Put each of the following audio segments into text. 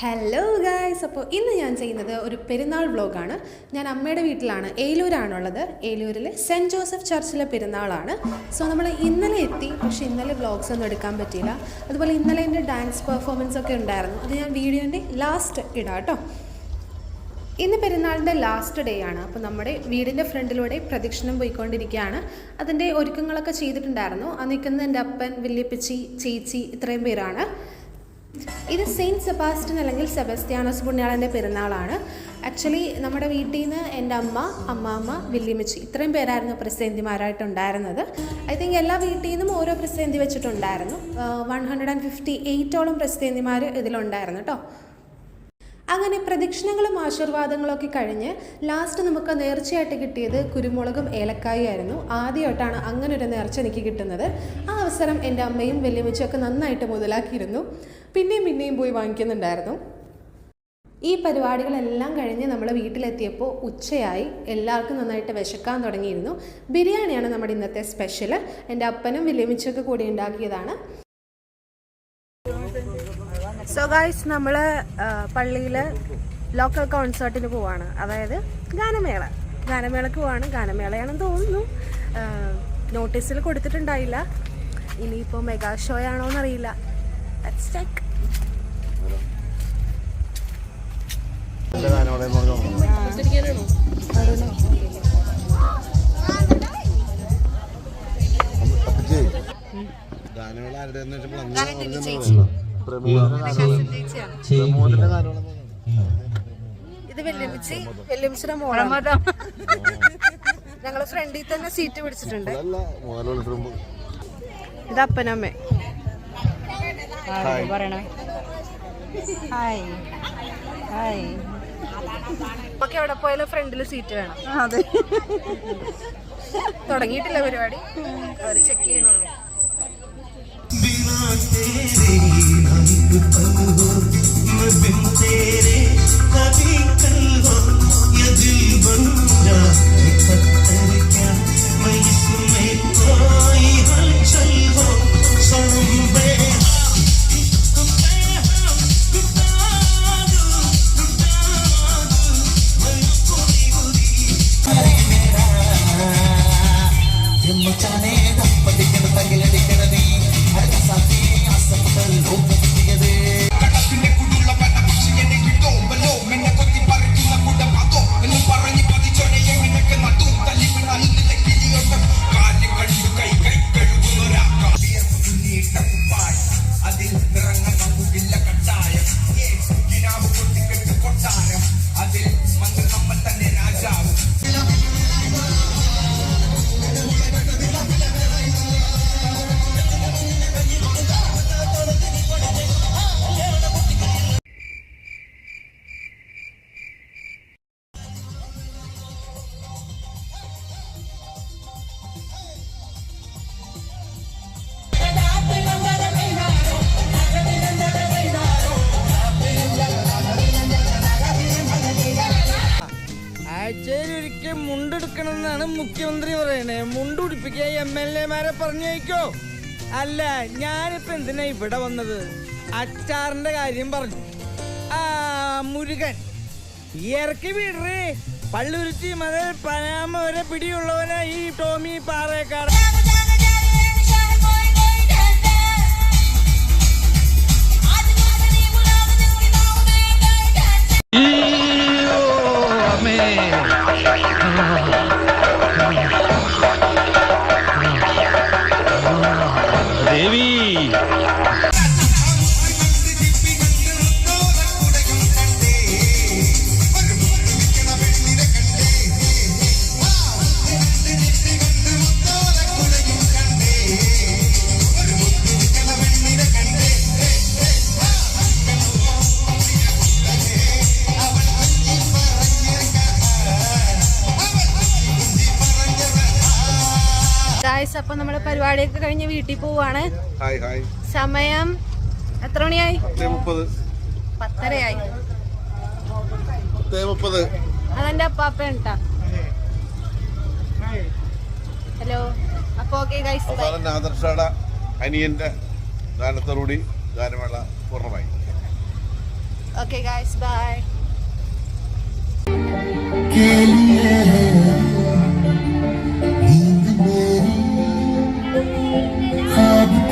Hello guys അപ്പോൾ ഇന്ന് ഞാൻ ചെയ്യുന്നത് ഒരു പെരുന്നാൾ വ്ലോഗാണ്. ഞാൻ അമ്മയുടെ വീട്ടിലാണ് ഏലൂരാണുള്ളത്. ഏലൂരിലെ സെന്റ് ജോസഫ് ചർച്ചിലെ പെരുന്നാളാണ്. സോ നമ്മൾ ഇന്നലെ എത്തി. പക്ഷെ ഇന്നലെ വ്ലോഗ്സ് ഒന്നും എടുക്കാൻ പറ്റിയില്ല. അതുപോലെ ഇന്നലെ എന്റെ ഡാൻസ് പെർഫോമൻസ് ഒക്കെ ഉണ്ടായിരുന്നു. അത് ഞാൻ വീഡിയോന്റെ ലാസ്റ്റ് ഇടാം കേട്ടോ. ഇന്ന് പെരുന്നാളിന്റെ ലാസ്റ്റ് ഡേ ആണ്. അപ്പോൾ നമ്മുടെ വീടിന്റെ ഫ്രണ്ടിലൂടെ പ്രദക്ഷിണം പോയിക്കൊണ്ടിരിക്കുകയാണ്. അതിന്റെ ഒരുക്കങ്ങളൊക്കെ ചെയ്തിട്ടുണ്ടായിരുന്നു. ആ നിൽക്കുന്ന എന്റെ അപ്പൻ വല്യപ്പച്ചി ചേച്ചി ഇത്രയും പേരാണ്. ഇത് സെയിന്റ് സെബാസ്റ്റ്യൻ അല്ലെങ്കിൽ സെബസ്ത്യാനോസ് പുണ്യാളന്റെ പെരുന്നാളാണ്. ആക്ച്വലി നമ്മുടെ വീട്ടിൽ നിന്ന് എന്റെ അമ്മ അമ്മാമ്മ വല്യമ്മച്ചി ഇത്രയും പേരായിരുന്നു പ്രസിദ്ധിമാരായിട്ടുണ്ടായിരുന്നത് ഐ തിങ്ക് എല്ലാ വീട്ടിൽ നിന്നും ഓരോ പ്രസിദ്ധി വെച്ചിട്ടുണ്ടായിരുന്നു. വൺ ഹൺഡ്രഡ് ആൻഡ് ഫിഫ്റ്റി എയ്റ്റോളം പ്രസിദ്ധിമാർ ഇതിലുണ്ടായിരുന്നു കേട്ടോ അങ്ങനെ പ്രദക്ഷിണങ്ങളും ആശീർവാദങ്ങളൊക്കെ കഴിഞ്ഞ് ലാസ്റ്റ് നമുക്ക് നേർച്ചയായിട്ട് കിട്ടിയത് കുരുമുളകും ഏലക്കായും ആയിരുന്നു. ആദ്യമായിട്ടാണ് അങ്ങനെ ഒരു നേർച്ച എനിക്ക് കിട്ടുന്നത്. ആ അവസരം എന്റെ അമ്മയും വല്യമ്മച്ചും ഒക്കെ നന്നായിട്ട് മുതലാക്കിയിരുന്നു. പിന്നെയും പിന്നെയും പോയി വാങ്ങിക്കുന്നുണ്ടായിരുന്നു. ഈ പരിപാടികളെല്ലാം കഴിഞ്ഞ് നമ്മൾ വീട്ടിലെത്തിയപ്പോൾ ഉച്ചയായി. എല്ലാവർക്കും നന്നായിട്ട് വിശക്കാൻ തുടങ്ങിയിരുന്നു. ബിരിയാണിയാണ് നമ്മുടെ ഇന്നത്തെ സ്പെഷ്യൽ എന്റെ അപ്പനും വല്യമ്മച്ചൊക്കെ കൂടി ഉണ്ടാക്കിയതാണ്. സോ നമ്മൾ പള്ളിയിൽ ലോക്കൽ കോൺസേർട്ടിന് പോവാണ്. അതായത് ഗാനമേള. ഗാനമേളക്ക് പോവാണ്. ഗാനമേളയാണെന്ന് തോന്നുന്നു. നോട്ടീസിൽ കൊടുത്തിട്ടുണ്ടായില്ല. ഇനിയിപ്പോൾ മെഗാ ഷോ ആണോ എന്നറിയില്ല ഇത് വെല്ലുമിച്ചി വെല്ലുമിച്ചിയുടെ മോളമതം ഞങ്ങൾ ഫ്രണ്ടിൽ തന്നെ സീറ്റ് പിടിച്ചിട്ടുണ്ട്. ഇത് അപ്പനമ്മേ ഹായ്. ഹായ്. നമുക്ക് എവിടെ പോയാലും ഫ്രണ്ടിൽ സീറ്റ് വേണം. അതെ. തുടങ്ങിയിട്ടില്ല പരിപാടി. അവർ ചെക്ക് ചെയ്യുന്നുള്ളൂ. mutane. മുണ്ടെടുക്കണമെന്നാണ് മുഖ്യമന്ത്രി പറയണേ. മുണ്ടുടിപ്പിക്കാൻ എം എൽ എമാരെ പറഞ്ഞയക്കോ? അല്ല ഞാനിപ്പോ എന്തിനാ ഇവിടെ വന്നത്? അച്ചാറിന്റെ കാര്യം പറഞ്ഞു. ആ മുരുകൻ. ഇറക്കി വിടറേ. പള്ളുരുത്തി മുതൽ പനാമ വരെ പിടിയുള്ളവനാ ഈ ടോമി പാറേക്കാട് അപ്പൊ നമ്മൾ പരിപാടിയൊക്കെ കഴിഞ്ഞ് വീട്ടിൽ പോവാണ്. സമയം എത്ര മണിയായി? പത്തരയായി. അതെന്റെ അപ്പാപ്പ ഉണ്ടാ ഹലോ. അപ്പൊ ഓക്കെ ഗൈസ് അനിയന്റെ ഗാനത്തോടുകൂടി ഗാനമേള പൂർണമായി. Okay guys bye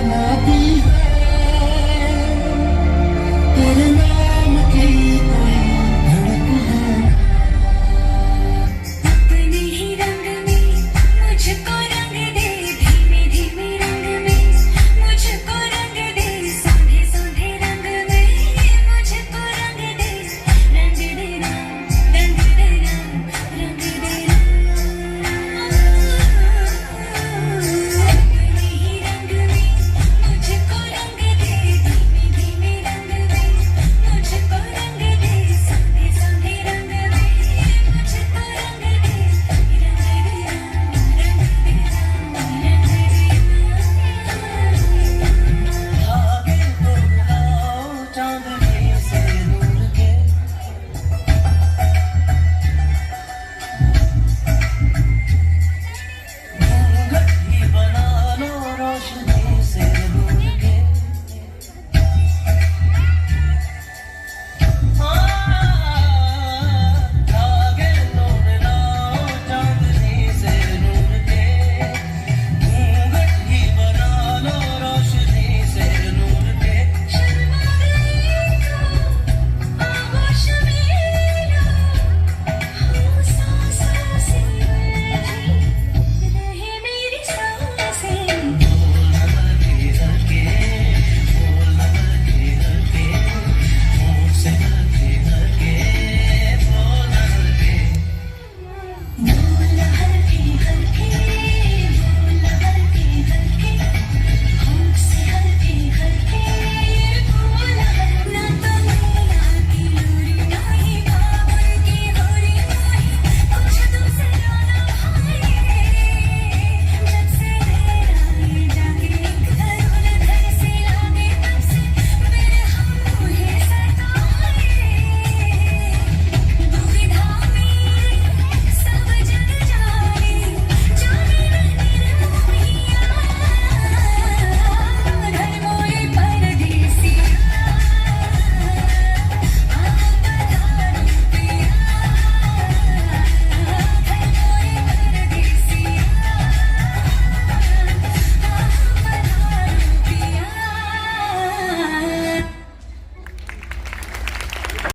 wanna be